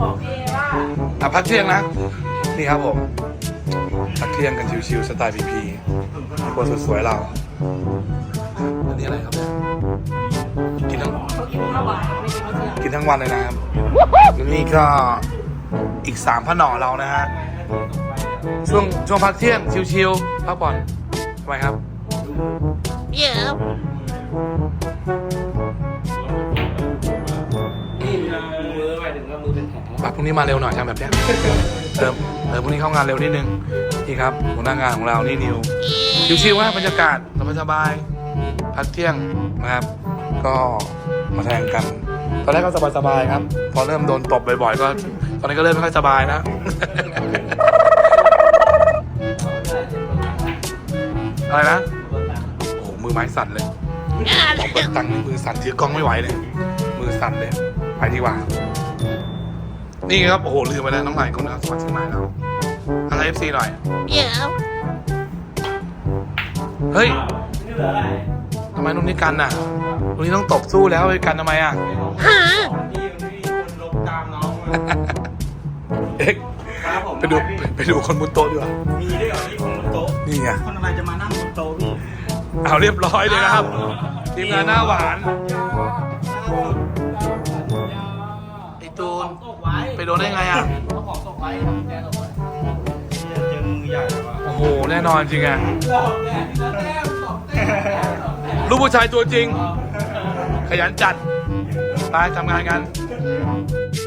บอกพี่ว่าอะพักเที่ยงนะ นี่ครับผมพักเที่ยงกันชิวๆสไตล์พีพีคนสวยๆเราอันนี้อะไรครับเนี่ยกินทั้งเขากินข้าวหวานไม่กินข้าวเที่ยงกินทั้งวันเลยนะครับนี่ก็อีกสามพระหน่อเรานะฮะช่วงช่วงพักเที่ยงชิวๆพักผ่อนทำไมครับนี่ เป็นแผลบัตรพรุ่งนี้มาเร็วหน่อยทำแบบเนี้ยเติมเติมพรุ่งนี้เข้างานเร็วนิดนึงนี่ครับหัวหน้างานของเรานี่นิวชิวๆว่าบรรยากาศสบายๆพักเที่ยงนะครับ ก็มาแทงกันตอนแรกก็สบายๆครับ พอเริ่มโดนตบบ่อยๆก็ ตอนนี้ก็เริ่มไม่ค่อยสบายนะอะไรนะโอ้โหมือไม้สั่นเลยบอกเปิดตังค์มือสั่นถือกล้องไม่ไหวเลย มือสั่นเลย ไปดีกว่า นี่ครับ โอ้โห ลืมไปแล้วน้องใหม่คนนะครับสมัครชื่อใหม่แล้วอะไรเอฟซีหน่อยเฮ้ยนี่เหลืออะไรทำไมนุ่นนี่กันน่ะนุ่นนี่ต้องตบสู้แล้วไปกันทำไมอะพี่มันมีคนลบตามน้องมาเอ็กครับผมไปดูไปดูคนบนโต๊ะดีกว่ามีด้วยเหรอที่คนบนโต๊ะนี่ไงคนอะไรจะมานั่งบนโต๊ะพี่เอาเรียบร้อยเลยนะครับทีมงานหน้าหวาน ไอตูนตกไว้ไปโดนได้ไงอะ เอาของตกไว้ทำแกตกไว้เจอมือใหญ่แล้วอะโอ้โห แน่นอนจริงอะตกแน่ที่แต้มตกแต้มลูกผู้ชายตัวจริง ขยันจัด ไปทำงานกันเ